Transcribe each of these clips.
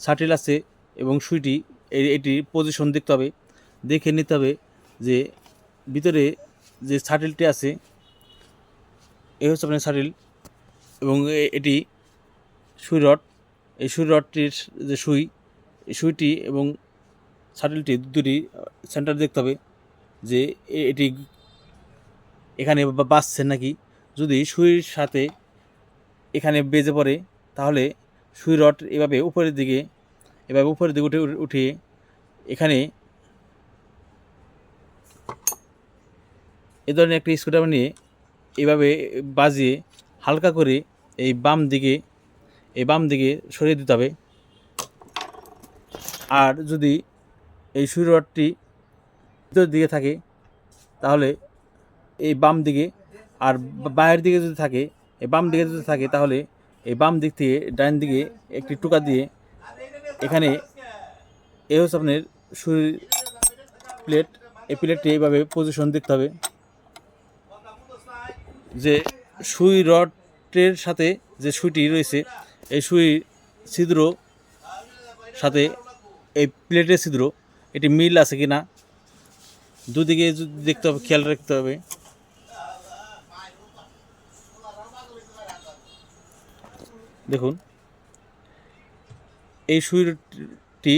Shuttle আছে এবং সুইটি এটির পজিশন দেখতে হবে। দেখে নিতে হবে যে ভিতরে যে শাটিলটি আছে এই হচ্ছে আপনার শাটিল এবং এ- এটি সুই রড। এই সুই রডটির যে সুই সুইটি এবং শাটিলটি দুটি সেন্টার দেখতে হবে যে এ- এটি এখানে বা- বাজছে নাকি। যদি সুইর সাথে এখানে বেজে পড়ে, তাহলে সুই রড এভাবে উপরের দিকে, এভাবে উপরের দিকে উঠে উঠিয়ে এখানে এ ধরনের একটি স্ক্রুড্রাইভার নিয়ে এভাবে বাজিয়ে হালকা করে এই বাম দিকে, এই বাম দিকে সরিয়ে দিতে হবে। আর যদি এই সুই রডটি ভিতরের দিকে থাকে, তাহলে এই বাম দিকে আর বাইরের দিকে যদি থাকে, এই বাম দিকে যদি থাকে, তাহলে এই বাম দিক থেকে, ডান দিকে একটি টুকা দিয়ে এখানে এ হচ্ছে আপনার সুই প্লেট এই প্লেটটি এইভাবে পজিশন দেখতে হবে যে সুই রডের সাথে যে সুইটি রয়েছে, এই সুই ছিদ্র সাথে এই প্লেটের ছিদ্র, এটি মিল আছে কি না দুদিকে দেখতে হবে, খেয়াল রাখতে হবে। এই সুইটি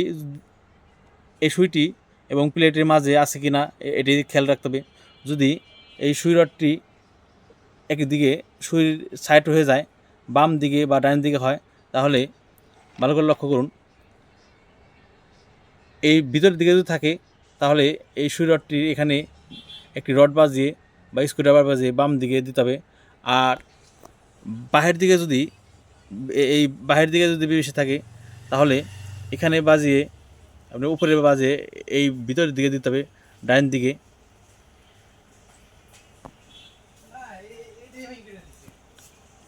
এই সুইটি এবং প্লেটের মাঝে আছে কি না এটি খেয়াল রাখতে হবে। যদি এই সুই রডটি একদিকে সুই সাইড হয়ে যায়, বাম দিকে বা ডান দিকে হয়, তাহলে ভালো করে লক্ষ্য করুন। এই ভিতরের দিকে যদি থাকে, তাহলে এই সুই রডটি এখানে একটি রড বাজিয়ে বা স্ক্রুড্রাইভার বাজিয়ে বাম দিকে দিতে হবে। আর বাহির দিকে যদি এই বাহির দিকে যদি বেশি থাকে, তাহলে এখানে বাজিয়ে, আপনি উপরে বাজিয়ে এই ভিতরের দিকে দিতে হবে, ডাইন দিকে।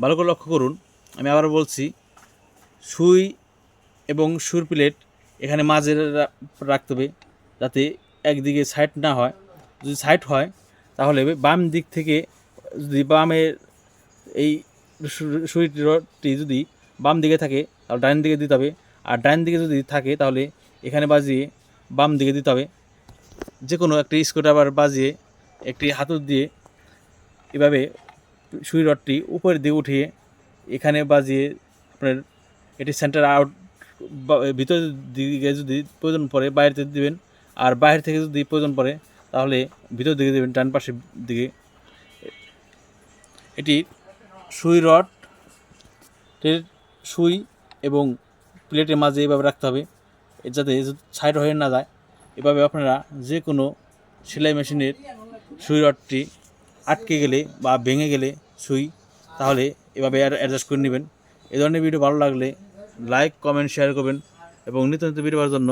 ভালো করে লক্ষ্য করুন, আমি আবার বলছি, সুই এবং সুর প্লেট এখানে মাঝে রাখতে হবে, যাতে একদিকে সাইড না হয়। যদি সাইড হয়, তাহলে বাম দিক থেকে যদি বামের এই রডটি যদি বাম দিকে থাকে, তাহলে ডাইন দিকে দিতে হবে। আর ডাইন দিকে যদি থাকে, তাহলে এখানে বাজিয়ে বাম দিকে দিতে হবে। যে কোনো একটি স্ক্রুড্রাইভার বাজিয়ে একটি হাতুর দিয়ে এভাবে সুই রডটি উপরের দিকে উঠিয়ে এখানে বাজিয়ে আপনার এটি সেন্টার আউট ভিতরের দিকে যদি প্রয়োজন পড়ে, বাইরে দিবেন। আর বাইরে থেকে যদি প্রয়োজন পড়ে, তাহলে ভিতর দিকে দেবেন, ডান পাশের দিকে। এটি সুই রড এর সুই এবং প্লেটের মাঝে এভাবে রাখতে হবে যাতে সাইড হয়ে না যায়। এভাবে আপনারা যে কোনো সেলাই মেশিনের সুই রডটি আটকে গেলে বা ভেঙে গেলে সুই, তাহলে এভাবে অ্যাডজাস্ট করে নেবেন। এ ধরনের ভিডিও ভালো লাগলে লাইক, কমেন্ট, শেয়ার করবেন এবং নিত্য নিত্য ভিডিও পাওয়ার জন্য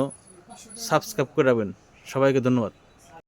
সাবস্ক্রাইব করে রাখবেন। সবাইকে ধন্যবাদ।